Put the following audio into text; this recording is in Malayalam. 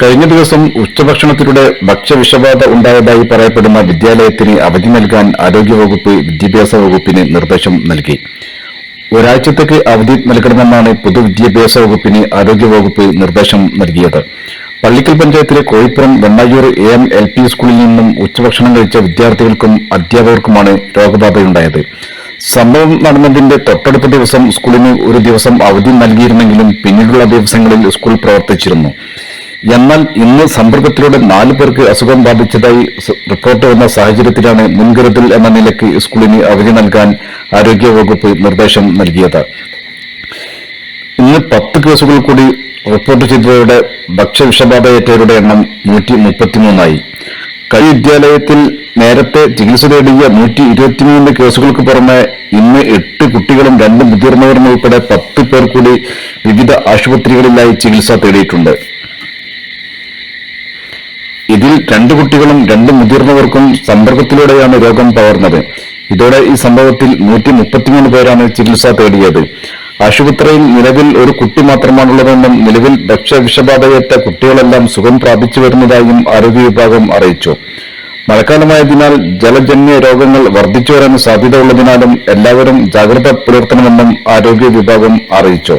കഴിഞ്ഞ ദിവസം ഉച്ചഭക്ഷണത്തിലൂടെ ഭക്ഷ്യവിഷബാധ ഉണ്ടായതായി പറയപ്പെടുന്ന വിദ്യാലയത്തിന് അവധി നൽകാൻ ആരോഗ്യവകുപ്പ് വിദ്യാഭ്യാസ വകുപ്പിന് നിർദ്ദേശം നൽകി. ഒരാഴ്ചത്തേക്ക് അവധി നൽകണമെന്നാണ് പൊതുവിദ്യാഭ്യാസ വകുപ്പിന് ആരോഗ്യവകുപ്പ് നിർദ്ദേശം നൽകിയത്. പള്ളിക്കൽ പഞ്ചായത്തിലെ Kozhippuram Vennayur A M L P സ്കൂളിൽ നിന്നും ഉച്ചഭക്ഷണം കഴിച്ച വിദ്യാർത്ഥികൾക്കും അധ്യാപകർക്കുമാണ് രോഗബാധയുണ്ടായത്. സംഭവം നടന്നതിന്റെ തൊട്ടടുത്ത ദിവസം സ്കൂളിന് ഒരു ദിവസം അവധി നൽകിയിരുന്നെങ്കിലും പിന്നീടുള്ള ദിവസങ്ങളിൽ സ്കൂൾ പ്രവർത്തിച്ചിരുന്നു. എന്നാൽ ഇന്ന് സമ്പർക്കത്തിലൂടെ നാലു പേർക്ക് അസുഖം ബാധിച്ചതായി റിപ്പോർട്ട് വന്ന സാഹചര്യത്തിലാണ് മുൻകരുതൽ എന്ന നിലയ്ക്ക് സ്കൂളിന് അവധി നൽകാൻ ആരോഗ്യവകുപ്പ് നിർദ്ദേശം നൽകിയത്. ഇന്ന് പത്ത് കേസുകൾ കൂടി റിപ്പോർട്ട് ചെയ്തവരുടെ ഭക്ഷ്യവിഷബാധയേറ്റവരുടെ എണ്ണം നൂറ്റി മുപ്പത്തിമൂന്നായി. കഴിഞ്ഞ വിദ്യാലയത്തിൽ നേരത്തെ ചികിത്സ തേടിയ നൂറ്റി ഇരുപത്തിമൂന്ന് കേസുകൾക്ക് പുറമെ ഇന്ന് എട്ട് കുട്ടികളും രണ്ട് മുതിർന്നവരും ഉൾപ്പെടെ പത്ത് പേർ കൂടി വിവിധ ആശുപത്രികളിലായി ചികിത്സ തേടിയിട്ടുണ്ട്. രണ്ട് കുട്ടികളും രണ്ട് മുതിർന്നവർക്കും സമ്പർക്കത്തിലൂടെയാണ് രോഗം പകർന്നത്. ഇതോടെ ഈ സംഭവത്തിൽ നൂറ്റി മുപ്പത്തിമൂന്ന് പേരാണ് ചികിത്സ തേടിയത്. ആശുപത്രിയിൽ നിലവിൽ ഒരു കുട്ടി മാത്രമാണുള്ളതെന്നും നിലവിൽ ഭക്ഷ്യവിഷബാധയേറ്റ കുട്ടികളെല്ലാം സുഖം പ്രാപിച്ചു വരുന്നതായും ആരോഗ്യ വിഭാഗം അറിയിച്ചു. മഴക്കാലമായതിനാൽ ജലജന്യ രോഗങ്ങൾ വർദ്ധിച്ചു വരാൻ സാധ്യതയുള്ളതിനാലും എല്ലാവരും ജാഗ്രത പുലർത്തണമെന്നും ആരോഗ്യ വിഭാഗം അറിയിച്ചു.